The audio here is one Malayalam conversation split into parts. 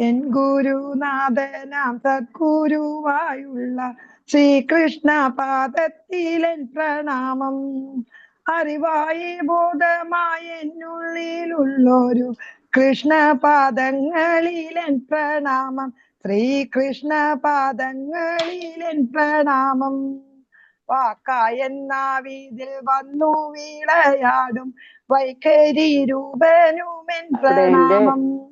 എൻ ഗുരുനാഥനാം സദ്ഗുരുവായുള്ള ശ്രീകൃഷ്ണ പാദത്തിലെൻ പ്രണാമം. അറിവായി ബോധമായ എന്നുള്ളിലുള്ളൊരു കൃഷ്ണ പാദങ്ങളിലെൻ പ്രണാമം. ശ്രീകൃഷ്ണ പാദങ്ങളിലെൻ പ്രണാമം. വാക്കായെന്നാവിതിൽ വന്നു വീളയാടും വൈഖരി രൂപനുമെൻ പ്രണാമം.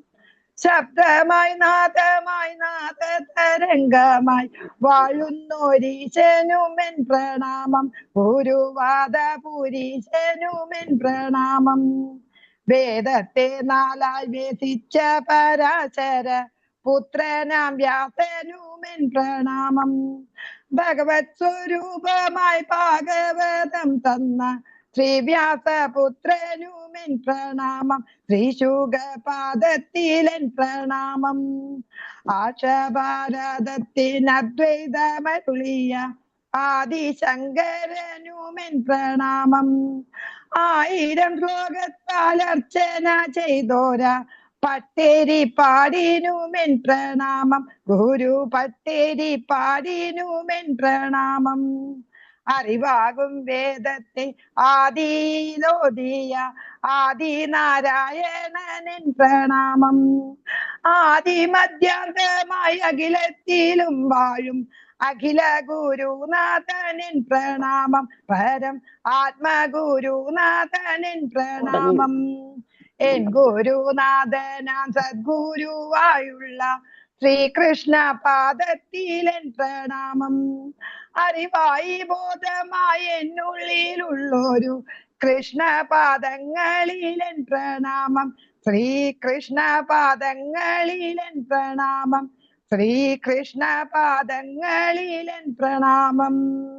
ശബ്ദമായി നാദമായി നാദ തരംഗമായി വാഴുന്നൊരീശനുമെൻ പ്രണാമം. ഗുരുവാദ പുരീശനുമെൻ പ്രണാമം. വേദത്തെ നാലായി വ്യസിച്ച പരാശര പുത്രനാം വ്യാസനുമെൻ പ്രണാമം. ഭഗവത് സ്വരൂപമായി ഭാഗവതം തന്ന ശ്രീവ്യാസപുത്രനുമെൻ പ്രണാമം ശ്രീശുഗപാദത്തിലൻ പ്രണാമം. ആശഭാരതത്തിനദ്വൈതമരുളിയ ആദിശങ്കരനുമെൻ പ്രണാമം. ആയിരം ശ്ലോകത്താൽ അർച്ചന ചെയ്തോര പട്ടേരി പാടിനുമെൻ പ്രണാമം. ഗുരു പട്ടേരി പാടിനുമെൻ പ്രണാമം. അറിവാകും വേദത്തെ ആദിയിലോദിയ ആദിനാരായണനൻ പ്രണാമം. ആദി മധ്യാന്തമായ അഖിലത്തിലും വാഴും അഖില ഗുരുനാഥനിൻ പ്രണാമം. പരം ആത്മഗുരുനാഥനിൻ പ്രണാമം. എൻ ഗുരുനാഥനാം സദ്ഗുരുവായുള്ള ശ്രീകൃഷ്ണ പാദത്തിലൻ പ്രണാമം. അറിവായി ബോധമായി എന്നുള്ളിലുള്ളൊരു കൃഷ്ണ പാദങ്ങളിലൻ പ്രണാമം. ശ്രീകൃഷ്ണ പാദങ്ങളിലൻ പ്രണാമം. ശ്രീകൃഷ്ണ പാദങ്ങളിലൻ പ്രണാമം.